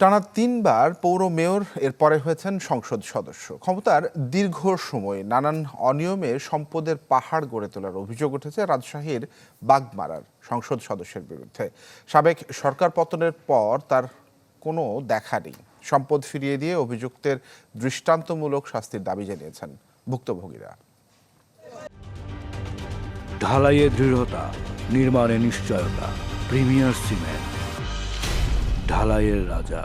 টানা তিনবার পৌর মেয়র, এরপরে হয়েছেন সংসদ সদস্য। ক্ষমতার দীর্ঘ সময় নানান অনিয়মে সম্পদের পাহাড় গড়ে তোলার অভিযোগ উঠেছে রাজশাহীর বাগমারার সংসদ সদস্যের বিরুদ্ধে। সাবেক সরকার পতনের পর তার কোনো দেখা নেই। সম্পদ ফিরিয়ে দিয়ে অভিযুক্তের দৃষ্টান্তমূলক শাস্তির দাবি জানিয়েছেন ভুক্তভোগীরা। ঢালাইয়ে দৃঢ়তা, নির্মাণে নিশ্চয়তা, প্রিমিয়ার সিমেন্ট ঢালাইয়ের রাজা।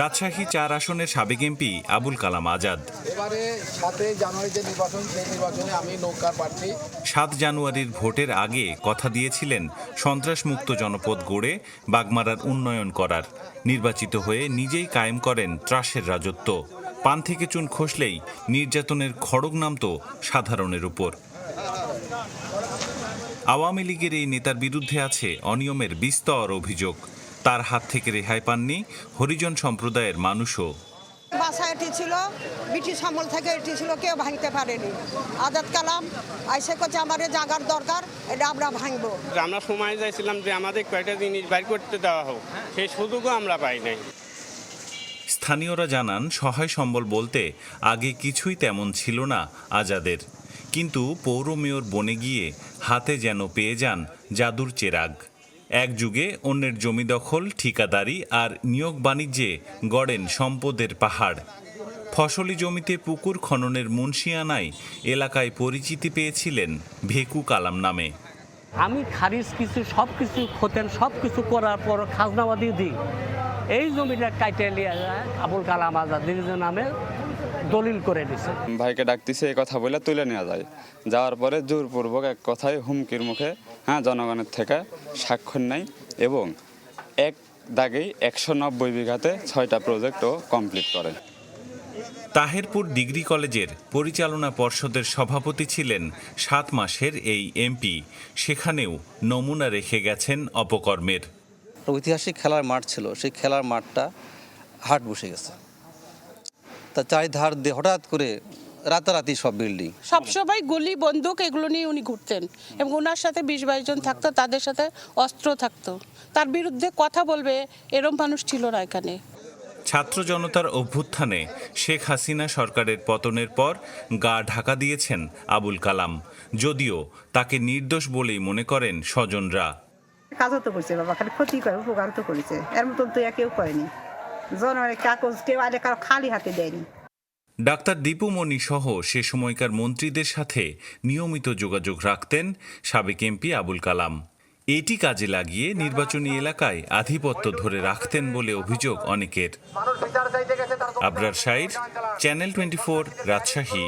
রাজশাহী চার আসনের সাবেক এমপি আবুল কালাম আজাদ। এবারে সাতই জানুয়ারি যে নির্বাচন সেই নির্বাচনে আমি নৌকার প্রার্থী সাত জানুয়ারির ভোটের আগে কথা দিয়েছিলেন সন্ত্রাসমুক্ত জনপদ গড়ে বাগমারার উন্নয়ন করার। নির্বাচিত হয়ে নিজেই কায়েম করেন ত্রাসের রাজত্ব। পান থেকে চুন খসলেই নির্যাতনের খড়গ নামত সাধারণের উপর। আওয়ামী লীগের এই নেতার বিরুদ্ধে আছে অনিয়মের বিস্তর অভিযোগ। তার হাত থেকে রেহাই পাননি হরিজন সম্প্রদায়ের মানুষও। বাসা এটি ছিল ব্রিটিশ আমল থেকে এটি ছিল কেউ ভাঙতে পারেনি। আজাদ কালাম আইসে করছে আমাদের জাগার দরকার এটা আমরা ভাঙবো। আমরা সময় চাইছিলাম যে আমাদের কয়টা জিনিস বাইর করতে দেওয়া হোক সেই সুযোগও আমরা পাই নাই। স্থানীয়রা জানান, সহায় সম্বল বলতে আগে কিছুই তেমন ছিল না আজাদের। কিন্তু পৌর মেয়র বনে গিয়ে হাতে যেন পেয়ে যান জাদুর চেরাগ। এক যুগে অন্যের জমি দখল, ঠিকাদারি আর নিয়োগ বাণিজ্যে গড়েন সম্পদের পাহাড়। ফসলি জমিতে পুকুর খননের মুন্সিয়ানায় এলাকায় পরিচিতি পেয়েছিলেন ভেকু কালাম নামে। আমি খারিজ কিছু সব কিছু খোতেন সব কিছু করার পর খাজনামা দিয়ে দিই। এই জমিটা কাইটে লিয়ে আবুল কালাম আজাদের নামে দলিল করে দিছে। ভাইকে ডাকতেছে এই কথা বলে তুলে নেওয়া যায়। যাওয়ার পরে জোরপূর্বক এক কথায় হুমকির মুখে হ্যাঁ জনগণের থেকে স্বাক্ষর নেয় এবং এক দাগেই একশো নব্বই বিঘাতে ছয়টা প্রজেক্টও কমপ্লিট করে। তাহেরপুর ডিগ্রি কলেজের পরিচালনা পর্ষদের সভাপতি ছিলেন সাত মাসের এই এমপি। সেখানেও নমুনা রেখে গেছেন অপকর্মের। ঐতিহাসিক খেলার মাঠ ছিল। সেই খেলার মাঠটা হাট বসে গেছে। তা চারিধার দিয়ে হঠাৎ করে রাতারাতি সব বিল্ডিং। সবসময় গুলি বন্দুক এগুলো নিয়ে উনি ঘুরতেন এবং ওনার সাথে বিশ বাইশ জন থাকতো তাদের সাথে অস্ত্র থাকতো। তার বিরুদ্ধে কথা বলবে এরম মানুষ ছিল না এখানে। ছাত্র জনতার অভ্যুত্থানে শেখ হাসিনা সরকারের পতনের পর গা ঢাকা দিয়েছেন আবুল কালাম। যদিও তাকে নির্দোষ বলেই মনে করেন স্বজনরা। কাজও তো করছে বাবা খালি ক্ষতি করে উপকার তো করেছে। এর মতন তো কেউ করেনি। জনগণের কাগজ কেউ আগে কারও খালি হাতে দেয়নি। ডাক্তার দীপু মনি সহ সে সময়কার মন্ত্রীদের সাথে নিয়মিত যোগাযোগ রাখতেন সাবেক এমপি আবুল কালাম। এটি কাজে লাগিয়ে নির্বাচনী এলাকায় আধিপত্য ধরে রাখতেন বলে অভিযোগ অনেকের। Abrar Shair channel twenty Rajshahi.